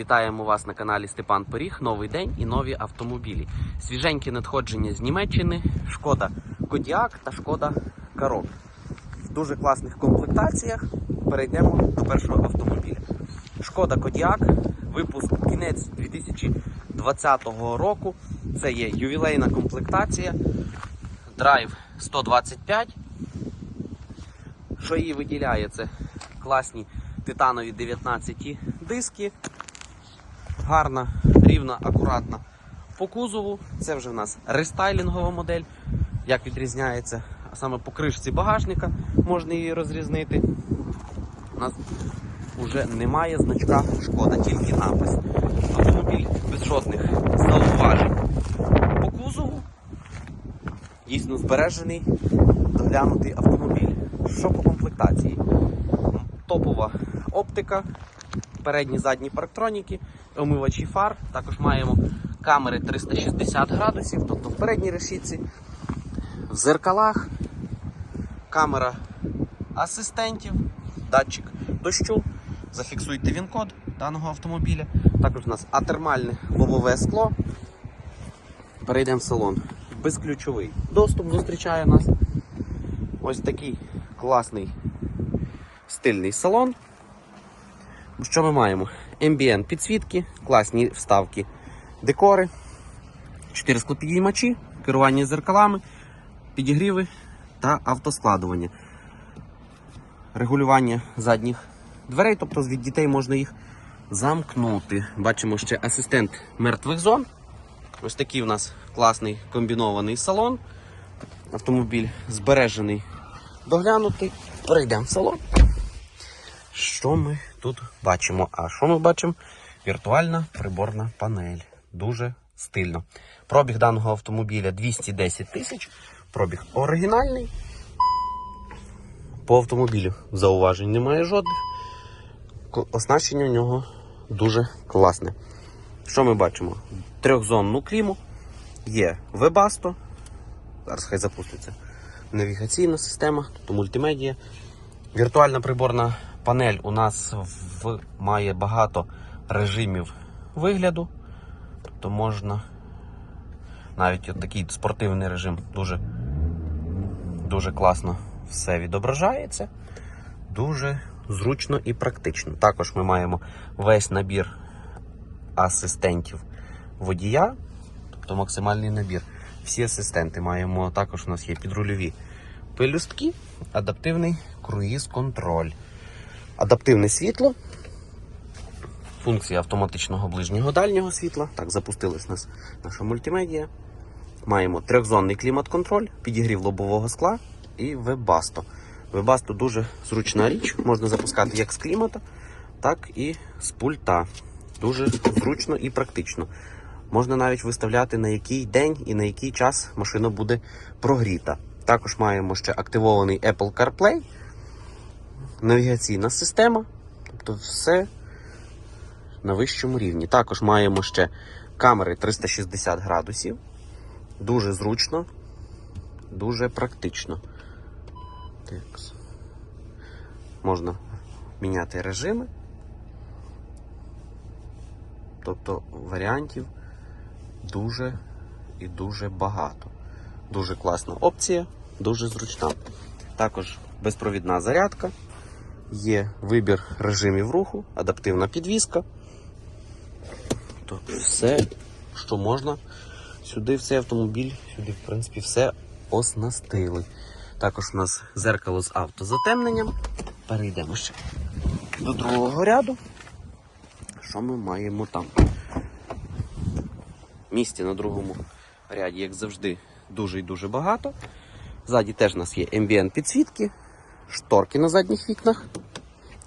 Вітаємо вас на каналі Степан Поріг. Новий день і нові автомобілі. Свіженькі надходження з Німеччини, шкода Кодіак та шкода Карок. В дуже класних комплектаціях. Перейдемо до першого автомобіля. Шкода Кодіак, випуск кінець 2020 року. Це є ювілейна комплектація. Драйв 125. Що її виділяє? Це класні титанові 19 диски. Гарна, рівна, акуратна по кузову. Це вже в нас рестайлінгова модель. Як відрізняється? А саме по кришці багажника можна її розрізнити. У нас вже немає значка шкода, тільки напис. Автомобіль без жодних зауважень. По кузову дійсно збережений, доглянутий автомобіль. Що по комплектації? Топова оптика, передні задні парктроніки, омивачі фар. Також маємо камери 360 градусів, тобто в передній решітці, в зеркалах, камера асистентів, датчик дощу. Зафіксуйте він-код даного автомобіля. Також у нас атермальне лобове скло. Перейдемо в салон. Безключовий доступ зустрічає нас. Ось такий класний стильний салон. Що ми маємо? Ambient підсвітки, класні вставки, декори, 4 склопідіймачі, керування зеркалами, підігріви та автоскладування. Регулювання задніх дверей, тобто від дітей можна їх замкнути. Бачимо ще асистент мертвих зон. Ось такий у нас класний комбінований салон. Автомобіль збережений, доглянутий. Перейдемо в салон. Що ми тут бачимо? А що ми бачимо? Віртуальна приборна панель. Дуже стильно. Пробіг даного автомобіля 210 тисяч. Пробіг оригінальний. По автомобілю зауважень немає жодних. Оснащення у нього дуже класне. Що ми бачимо? Трьохзонну кліму, є Webasto, зараз хай запуститься. Навігаційна система, тобто мультимедія. Віртуальна приборна панель у нас в, має багато режимів вигляду. Тобто можна навіть от такий спортивний режим дуже, дуже класно все відображається. Дуже зручно і практично. Також ми маємо весь набір асистентів водія, тобто максимальний набір. Всі асистенти маємо. Також у нас є підрульові пелюстки, адаптивний круїз-контроль, адаптивне світло, функція автоматичного ближнього дальнього світла. Так, запустилась нас наша мультимедія. Маємо трьохзонний клімат-контроль, підігрів лобового скла і Webasto. Webasto дуже зручна річ, можна запускати як з клімата, так і з пульта. Дуже зручно і практично. Можна навіть виставляти на який день і на який час машина буде прогріта. Також маємо ще активований Apple CarPlay, навігаційна система, тобто все на вищому рівні. Також маємо ще камери 360 градусів. Дуже зручно, дуже практично. Так. Можна міняти режими. Тобто варіантів дуже і дуже багато. Дуже класна опція, дуже зручна. Також безпровідна зарядка, є вибір режимів руху, адаптивна підвізка. Тобто все, що можна, сюди в цей автомобіль, сюди, в принципі, все оснастили. Також у нас зеркало з автозатемненням. Перейдемо ще до другого ряду. Що ми маємо там? Місця на другому ряді, як завжди, дуже і дуже багато. Ззаді теж у нас є ambient підсвітки, шторки на задніх вікнах.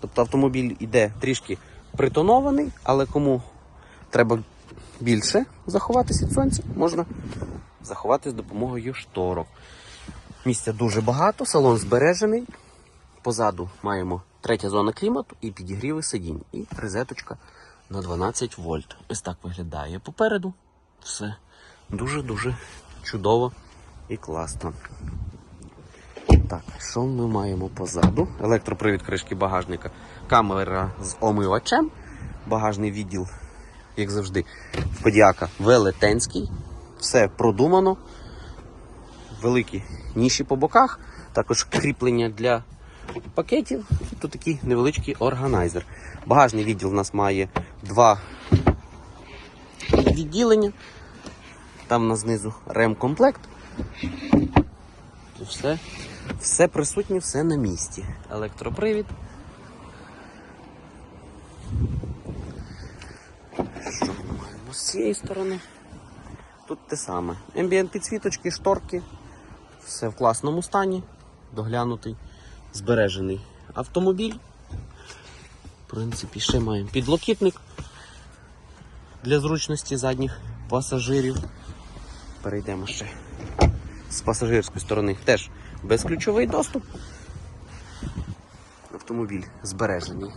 Тобто автомобіль іде трішки притонований, але кому треба більше заховатися від сонця, можна заховати з допомогою шторок. Місця дуже багато, салон збережений. Позаду маємо третя зона клімату і підігріви сидінь. І розеточка на 12 вольт. Ось так виглядає попереду. Все дуже-дуже чудово і класно. Так, що ми маємо позаду? Електропривід кришки багажника, камера з омивачем, багажний відділ як завжди. Кодіака велетенський, все продумано. Великі ніші по боках, також кріплення для пакетів. І тут такий невеличкий органайзер. Багажний відділ у нас має два відділення. Там у нас знизу ремкомплект. Все, все присутнє, все на місці. Електропривід. Що ми маємо з цієї сторони? Тут те саме. Ембієнт підсвіточки, шторки. Все в класному стані. Доглянутий, збережений автомобіль. В принципі, ще маємо підлокітник для зручності задніх пасажирів. Перейдемо ще з пасажирської сторони. Теж безключовий доступ. Автомобіль збережений,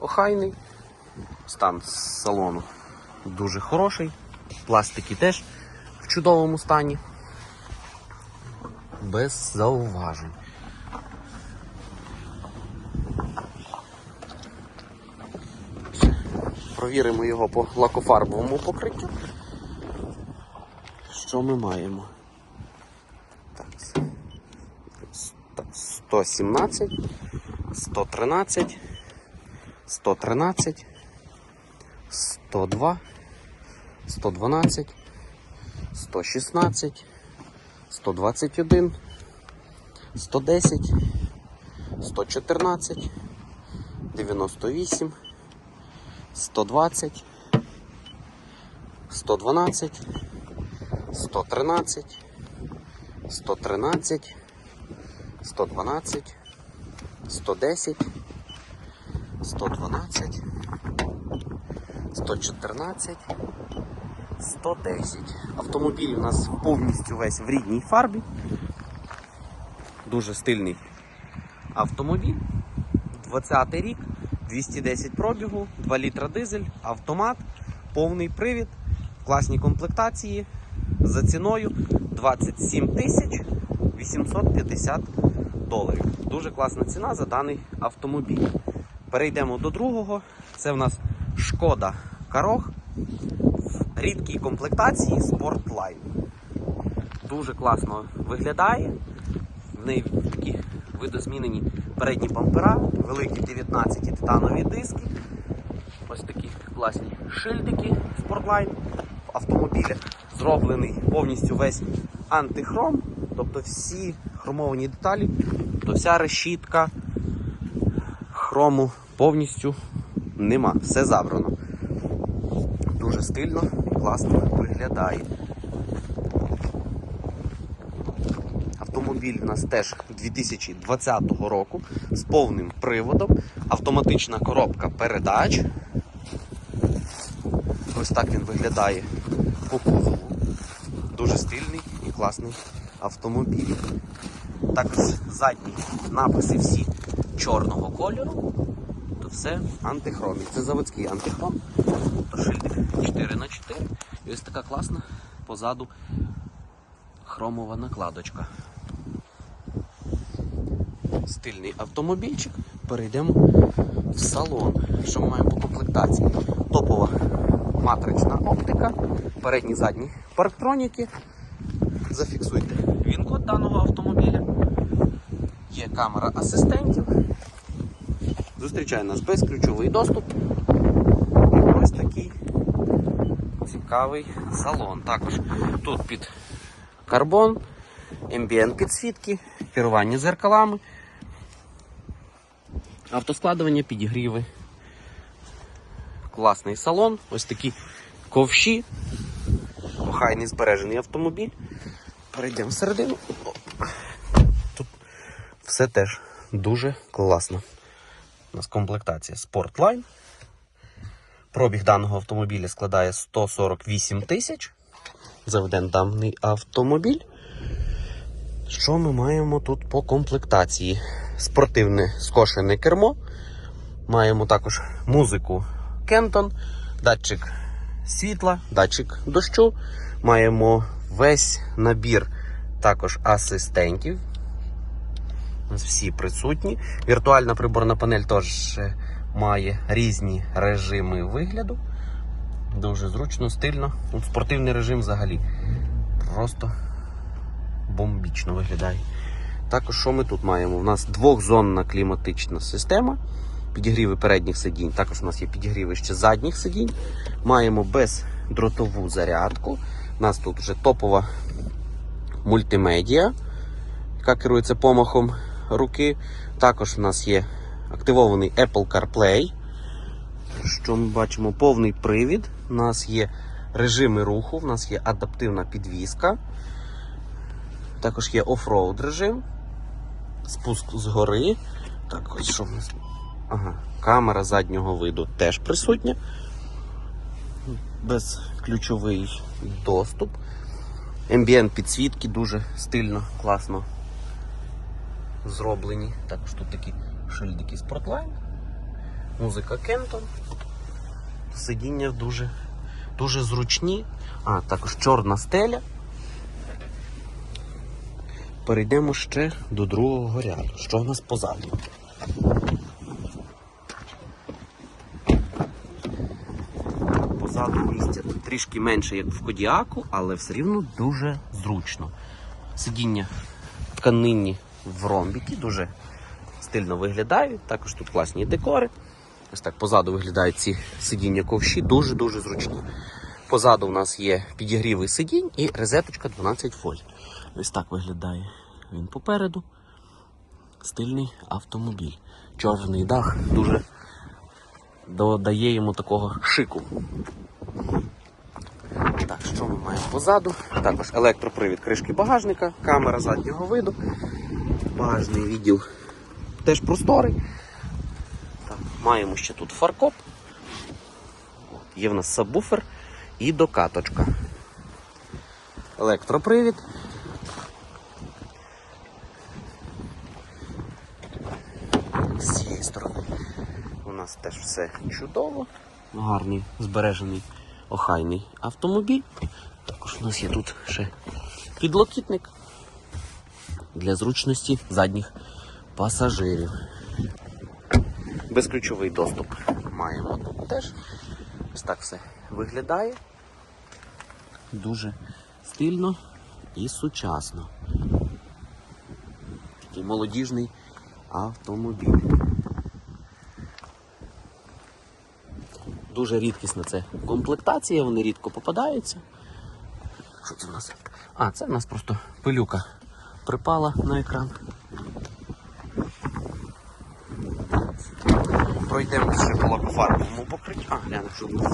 охайний. Стан салону дуже хороший. Пластики теж в чудовому стані. Без зауважень. Провіримо його по лакофарбовому покриттю. Що ми маємо? Так, с- так, 117, 113, 113, 102, 112, 116, 121, 110, 114, 98, 120, 112, 113, 113, 112, 110, 112, 114, 110. Автомобіль у нас повністю весь в рідній фарбі. Дуже стильний автомобіль. 20 рік, 210 пробігу, 2 літра дизель, автомат, повний привід, класній комплектації за ціною 27 тисяч 850 доларів. Дуже класна ціна за даний автомобіль. Перейдемо до другого. Це в нас шкода Карох в рідкій комплектації Sportline. Дуже класно виглядає. В неї такі видозмінені передні бампера, великі 19 титанові диски. Ось такі класні шильдики Sportline. В автомобілі зроблений повністю весь антихром, тобто всі хромовані деталі, тобто вся решітка хрому повністю нема, все забрано. Дуже стильно і класно виглядає. Автомобіль у нас теж 2020 року з повним приводом, автоматична коробка передач. Ось так він виглядає по кузову. Дуже стильний і класний автомобіль. Також задні написи всі чорного кольору. То все антихромі. Це заводський антихром. То шильдик 4х4. І ось така класна позаду хромова накладочка. Стильний автомобільчик. Перейдемо в салон. Що ми маємо по комплектації? Топова матрична оптика, передні задні парктроніки. Зафіксуйте він-код даного автомобіля. Камера асистентів. Зустрічає нас безключовий доступ. І ось такий цікавий салон. Також тут під карбон, ембієнт підсвітки, керування зеркалами, автоскладування, підігріви. Класний салон, ось такі ковші, охайний збережений автомобіль. Перейдемо всередину. Все теж дуже класно. У нас комплектація Sportline. Пробіг даного автомобіля складає 148 тисяч. Заведен даний автомобіль. Що ми маємо тут по комплектації? Спортивне скошене кермо. Маємо також музику Кентон, датчик світла, датчик дощу. Маємо весь набір також асистентів. Всі присутні. Віртуальна приборна панель теж е, має різні режими вигляду. Дуже зручно, стильно. Ну, Спортивний режим взагалі. Просто бомбічно виглядає. Також що ми тут маємо? У нас двохзонна кліматична система. Підігріви передніх сидінь. Також у нас є підігріви ще задніх сидінь. Маємо бездротову зарядку. У нас тут вже топова мультимедіа, яка керується помахом руки. Також у нас є активований Apple CarPlay. Що ми бачимо? Повний привід. У нас є режими руху, у нас є адаптивна підвізка. Також є оффроуд режим, спуск з гори. Так, ось що в нас. Ага, камера заднього виду теж присутня. Безключовий доступ. Ambient підсвітки дуже стильно, класно зроблені. Також тут такі шильдики Sportline. Музика Кентон. Сидіння дуже, дуже зручні. А, також чорна стеля. Перейдемо ще до другого ряду. Що в нас позаду? Позаду місця трішки менше, як в Кодіаку, але все рівно дуже зручно. Сидіння тканинні в ромбіки, дуже стильно виглядають. Також тут класні декори. Ось так позаду виглядають ці сидіння ковші, дуже-дуже зручні. Позаду в нас є підігрівий сидінь і розеточка 12 вольт. Ось так виглядає він попереду. Стильний автомобіль. Чорний дах дуже додає йому такого шику. Так, що ми маємо позаду? Також електропривід кришки багажника, камера заднього виду, багажний відділ теж просторий. Так, маємо ще тут фаркоп. Є в нас сабвуфер і докаточка. Електропривід. З цієї сторони у нас теж все чудово. Гарний, збережений, охайний автомобіль. Також у нас є тут ще підлокітник для зручності задніх пасажирів. Безключовий доступ маємо тут теж. Ось так все виглядає. Дуже стильно і сучасно. Такий молодіжний автомобіль. Дуже рідкісна це комплектація, вони рідко попадаються. Що це в нас? А, це в нас просто пилюка припала на екран. Пройдемо ще по лакофарбовому покриттю. А, гляну, що нас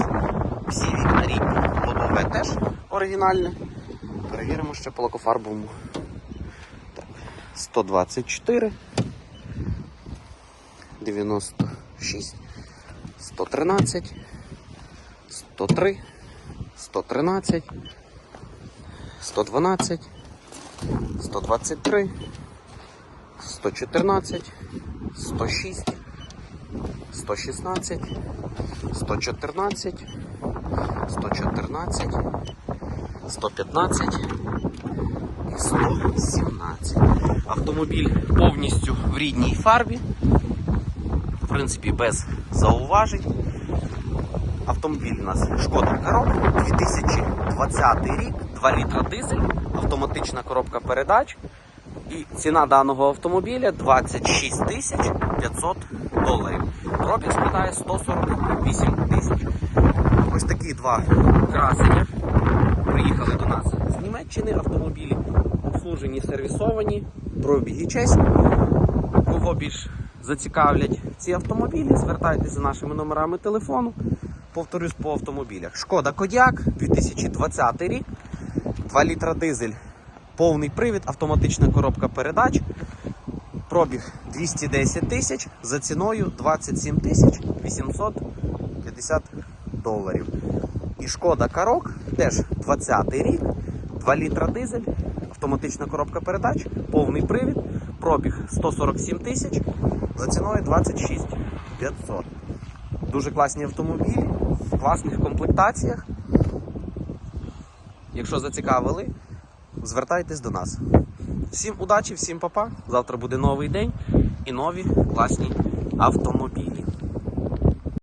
всі вікна рідні, лобове теж оригінальне. Перевіримо ще по лакофарбовому. Так, 124, 96, 113, 103, 113, 112, 123, 114, 106, 116, 114, 114, 115 і 117. Автомобіль повністю в рідній фарбі. В принципі, без зауважень. Автомобіль у нас Шкода Карок 2020 рік, 2 літра дизель, автоматична коробка передач. І ціна даного автомобіля 26 тисяч 500 доларів. Пробіг складає 148 тисяч. Ось такі два красення приїхали до нас з Німеччини. Автомобілі обслужені, сервісовані, пробіги чесні. Кого більш зацікавлять ці автомобілі, звертайтеся за нашими номерами телефону. Повторюсь по автомобілях. Шкода Кодіак 2020 рік, 2 літра дизель, повний привід, автоматична коробка передач. Пробіг 210 тисяч за ціною 27 тисяч 850 доларів. І шкода Карок теж 20 й рік, 2 літра дизель, автоматична коробка передач, повний привід, пробіг 147 тисяч за ціною 26 500. Дуже класні автомобілі в класних комплектаціях. Якщо зацікавили, звертайтесь до нас. Всім удачі, всім папа. Завтра буде новий день і нові класні автомобілі.